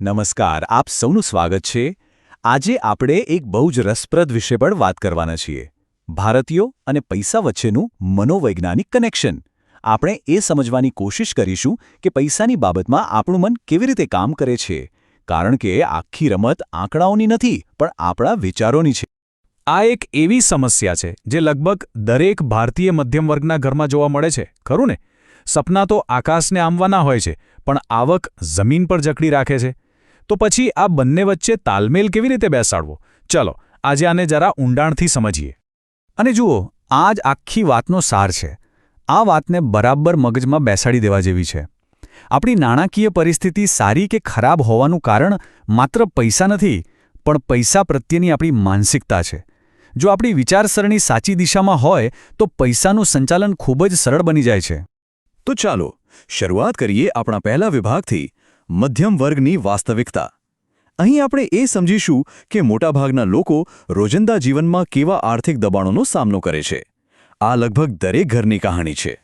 નમસ્કાર, આપ સૌનું સ્વાગત છે. આજે આપણે એક બહુ જ રસપ્રદ વિષય પર વાત કરવાના છીએ. ભારતીયો અને પૈસા વચ્ચેનું મનોવૈજ્ઞાનિક કનેક્શન આપણે એ સમજવાની કોશિશ કરીશું કે પૈસાની બાબતમાં આપણું મન કેવી રીતે કામ કરે છે. કારણ કે આખી રમત આંકડાઓની નથી, પણ આપણા વિચારોની છે. આ એક એવી સમસ્યા છે, જે લગભગ દરેક ભારતીય મધ્યમ વર્ગના ઘરમાં જોવા મળે છે, ખરું ને? સપના તો આકાશને આંબવાના હોય છે, પણ આવક જમીન પર જકડી રાખે છે. તો પછી આ બંને વચ્ચે તાલમેલ કેવી રીતે બેસાડવો? ચલો, આજે આને જરા ઊંડાણથી સમજીએ. અને જુઓ, આ જ આખી વાતનો સાર છે. આ વાતને બરાબર મગજમાં બેસાડી દેવા જેવી છે. આપણી નાણાકીય પરિસ્થિતિ સારી કે ખરાબ હોવાનું કારણ માત્ર પૈસા નથી, પણ પૈસા પ્રત્યેની આપણી માનસિકતા છે. જો આપણી વિચારસરણી સાચી દિશામાં હોય, તો પૈસાનું સંચાલન ખૂબ જ સરળ બની જાય છે. તો ચાલો, શરૂઆત કરીએ આપણા પહેલા વિભાગથી. મધ્યમ વર્ગની વાસ્તવિકતા. અહીં આપણે એ સમજીશું કે મોટાભાગના લોકો રોજિંદા જીવનમાં કેવા આર્થિક દબાણોનો સામનો કરે છે. આ લગભગ દરેક ઘરની કહાણી છે.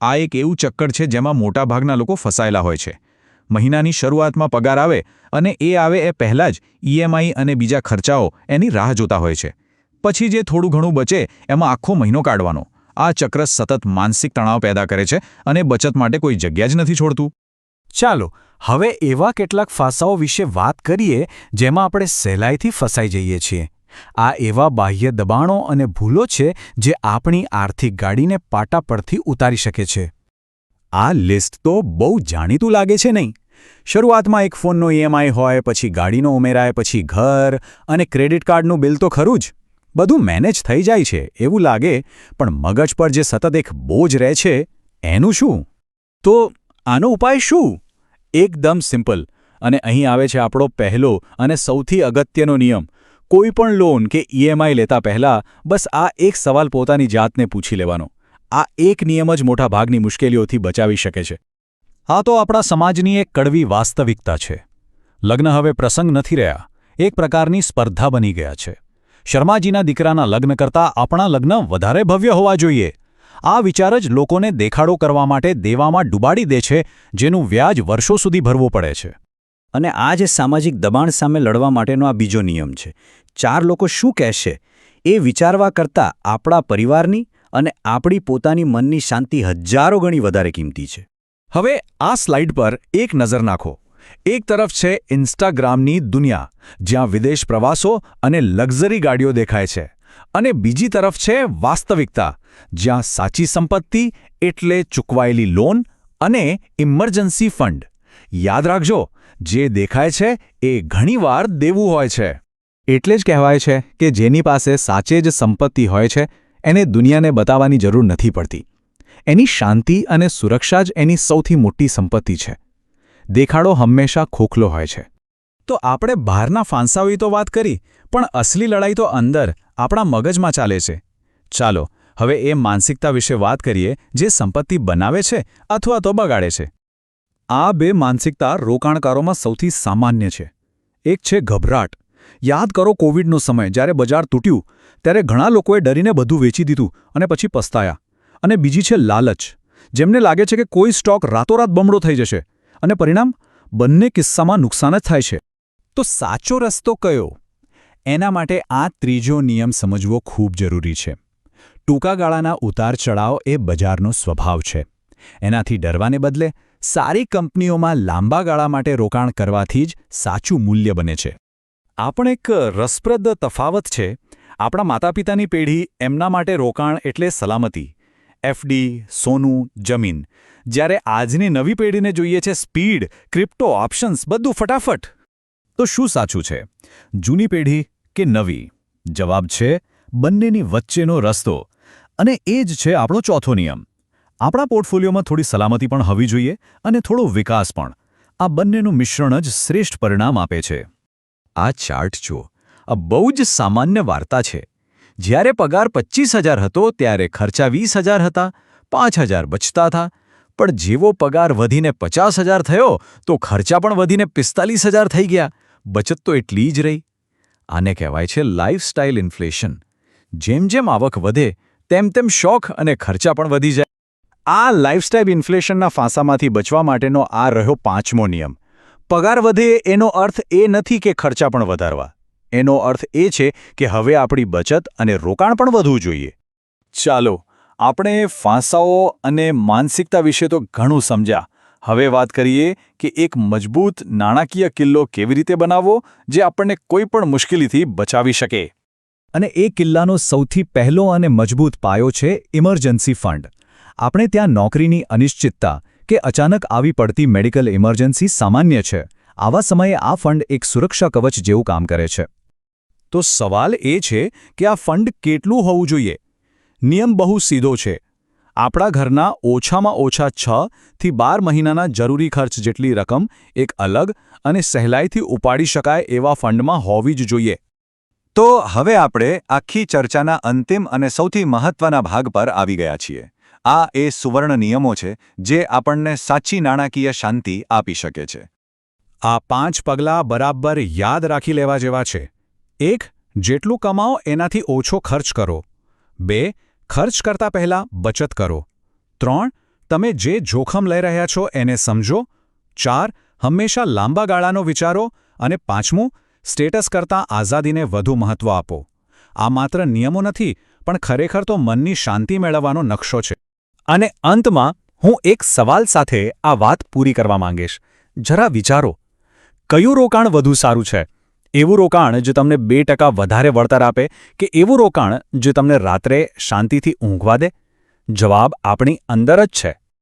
આ એક એવું ચક્કર છે જેમાં મોટાભાગના લોકો ફસાયેલા હોય છે. મહિનાની શરૂઆતમાં પગાર આવે અને એ આવે એ પહેલાં જ ઈએમઆઈ અને બીજા ખર્ચાઓ એની રાહ જોતા હોય છે. પછી જે થોડું ઘણું બચે એમાં આખો મહિનો કાઢવાનો. આ ચક્ર સતત માનસિક તણાવ પેદા કરે છે અને બચત માટે કોઈ જગ્યા જ નથી છોડતું. ચાલો, હવે એવા કેટલાક ફાસાઓ વિશે વાત કરીએ જેમાં આપણે સહેલાઈથી ફસાઈ જઈએ છીએ. આ એવા બાહ્ય દબાણો અને ભૂલો છે જે આપણી આર્થિક ગાડીને પાટા પરથી ઉતારી શકે છે. આ લિસ્ટ તો બહુ જાણીતું લાગે છે નહીં. શરૂઆતમાં એક ફોનનો ઈએમઆઈ હોય, પછી ગાડીનો ઉમેરાય, પછી ઘર અને ક્રેડિટ કાર્ડનું બિલ તો ખરું જ. બધું મેનેજ થઈ જાય છે, એવું લાગે, પણ મગજ પર જે સતત એક બોજ રહે છે, એનું શું? તો આનો ઉપાય શું? એકદમ સિમ્પલ. અને અહીં આવે છે આપણો પહેલો અને સૌથી અગત્યનો નિયમ. કોઈ પણ લોન કે ઈએમઆઈ લેતા પહેલા બસ આ એક સવાલ પોતાની જાતને પૂછી લેવાનો. આ એક નિયમ જ મોટા ભાગની મુશ્કેલીઓથી બચાવી શકે છે. આ તો આપણા સમાજની એક કડવી વાસ્તવિકતા છે. લગ્ન હવે પ્રસંગ નથી રહ્યા. એક પ્રકારની સ્પર્ધા બની ગયા છે. શર્માજીના દીકરાના લગ્ન કરતાં આપણા લગ્ન વધારે ભવ્ય હોવા જોઈએ. આ વિચાર જ લોકોને દેખાડો કરવા માટે દેવામાં ડૂબાડી દે છે, જેનું વ્યાજ વર્ષો સુધી ભરવું પડે છે. અને આ જે સામાજિક દબાણ સામે લડવા માટેનો આ બીજો નિયમ છે. ચાર લોકો શું કહેશે? એ વિચારવા કરતાં આપણા પરિવારની અને આપણી પોતાની મનની શાંતિ હજારો ગણી વધારે કિંમતી છે. હવે આ સ્લાઇડ પર એક નજર નાખો. એક તરફ છે ઇન્સ્ટાગ્રામની દુનિયા, જ્યાં વિદેશ પ્રવાસો અને લક્ઝરી ગાડીઓ દેખાય છે. અને બીજી તરફ છે વાસ્તવિકતા જ્યાં સાચી સંપત્તિ એટલે ચૂકવાયેલી લોન અને ઇમરજન્સી ફંડ યાદ રાખજો, જે દેખાય છે એ ઘણીવાર દેવું હોય છે. એટલે જ કહેવાય છે કે જેની પાસે સાચે જ સંપત્તિ હોય છે, એને દુનિયાને બતાવવાની જરૂર નથી પડતી. એની શાંતિ અને સુરક્ષા જ એની સૌથી મોટી સંપત્તિ છે. દેખાડો હંમેશા ખોખલો હોય છે. તો આપણે બહારના ફાંસાઓની તો વાત કરી, પણ અસલી લડાઈ તો અંદર, આપણા મગજમાં ચાલે છે. ચાલો હવે એ માનસિકતા વિશે વાત કરીએ જે સંપત્તિ બનાવે છે અથવા તો બગાડે છે. આ બે માનસિકતા રોકાણકારોમાં સૌથી સામાન્ય છે. એક છે ગભરાટ. યાદ કરો કોવિડનો સમય, જ્યારે બજાર તૂટ્યું, ત્યારે ઘણા લોકોએ ડરીને બધું વેચી દીધું અને પછી પસ્તાયા. અને બીજી છે લાલચ. જેમને લાગે છે કે કોઈ સ્ટોક રાતોરાત બમણો થઈ જશે. અને પરિણામ? બંને કિસ્સામાં નુકસાન જ થાય છે. તો સાચો રસ્તો કયો? એના માટે આ ત્રીજો નિયમ સમજવો ખૂબ જરૂરી છે. ટૂંકા ગાળાના ઉતાર ચડાવ એ બજારનો સ્વભાવ છે. એનાથી ડરવાને બદલે સારી કંપનીઓમાં લાંબા ગાળા માટે રોકાણ કરવાથી જ સાચું મૂલ્ય બને છે. આ પણ એક રસપ્રદ તફાવત છે, આપણા માતાપિતાની પેઢી એમના માટે રોકાણ એટલે સલામતી. એફડી સોનું, જમીન. જ્યારે આજની નવી પેઢીને જોઈએ છે સ્પીડ, ક્રિપ્ટો, ઓપ્શન્સ, બધું ફટાફટ. તો શું સાચું છે? જૂની પેઢી કે નવી? જવાબ છે, બંનેની વચ્ચેનો રસ્તો. અને એ જ છે આપણો ચોથો નિયમ. આપણા પોર્ટફોલિયોમાં થોડી સલામતી પણ હોવી જોઈએ અને થોડો વિકાસ પણ. આ બંનેનું મિશ્રણ જ શ્રેષ્ઠ પરિણામ આપે છે. આ ચાર્ટ જુઓ. આ બહુ જ સામાન્ય વાર્તા છે. જ્યારે પગાર પચીસ હતો ત્યારે ખર્ચા વીસ હતા, પાંચ બચતા હતા. પણ જેવો પગાર વધીને પચાસ થયો, તો ખર્ચા પણ વધીને પિસ્તાલીસ થઈ ગયા. બચત તો એટલી જ રહી. આને કહેવાય છે લાઇફસ્ટાઇલ ઇન્ફ્લેશન જેમ જેમ આવક વધે તેમ તેમ શોખ અને ખર્ચા પણ વધી જાય. આ લાઇફસ્ટાઇલ ઇન્ફ્લેશનના ફાંસામાંથી બચવા માટેનો આ રહ્યો પાંચમો નિયમ. પગાર વધે એનો અર્થ એ નથી કે ખર્ચા પણ વધારવા. એનો અર્થ એ છે કે હવે આપણી બચત અને રોકાણ પણ વધવું જોઈએ. ચાલો, આપણે ફાંસાઓ અને માનસિકતા વિશે તો ઘણું સમજ્યા. હવે વાત કરીએ કે એક મજબૂત, નાણાકીય કિલ્લો કેવી રીતે બનાવવો, જે આપણને કોઈ પણ મુશ્કેલીથી બચાવી શકે. અને એ કિલ્લાનો સૌથી પહેલો અને મજબૂત પાયો છે ઇમરજન્સી ફંડ. આપણે ત્યાં નોકરીની અનિશ્ચિતતા કે અચાનક આવી પડતી મેડિકલ ઇમરજન્સી સામાન્ય છે. આવા સમયે આ ફંડ એક સુરક્ષા કવચ જેવું કામ કરે છે. તો સવાલ એ છે કે આ ફંડ કેટલું હોવું જોઈએ? નિયમ બહુ સીધો છે. આપણા ઘરના ઓછામાં ઓછા છ થી બાર મહિનાના જરૂરી ખર્ચ જેટલી રકમ એક અલગ અને સહેલાઈથી ઉપાડી શકાય એવા ફંડમાં હોવી જ જોઈએ. તો હવે આપણે આખી ચર્ચાના અંતિમ અને સૌથી મહત્વના ભાગ પર આવી ગયા છીએ. આ એ સુવર્ણ નિયમો છે, જે આપણને સાચી નાણાકીય શાંતિ આપી શકે છે. આ પાંચ પગલાં બરાબર યાદ રાખી લેવા જેવા છે. એક, જેટલું કમાઓ એનાથી ઓછો ખર્ચ કરો. બે, ખર્ચ કરતા પહેલાં બચત કરો. ત્રણ, તમે જે જોખમ લઈ રહ્યા છો એને સમજો. ચાર, હંમેશા લાંબા ગાળાનો વિચારો. અને પાંચમું સ્ટેટસ કરતાં આઝાદીને વધુ મહત્ત્વ આપો. આ માત્ર નિયમો નથી, પણ ખરેખર તો મનની શાંતિ મેળવવાનો નકશો છે. અને અંતમાં, હું એક સવાલ સાથે આ વાત પૂરી કરવા માંગીશ. જરા વિચારો. કયું રોકાણ વધુ સારું છે? એવું રોકાણ જે તમને બે ટકા વધારે વળતર આપે કે એવું રોકાણ જે તમને રાત્રે શાંતિથી ઊંઘવા દે? જવાબ આપણી અંદર જ છે.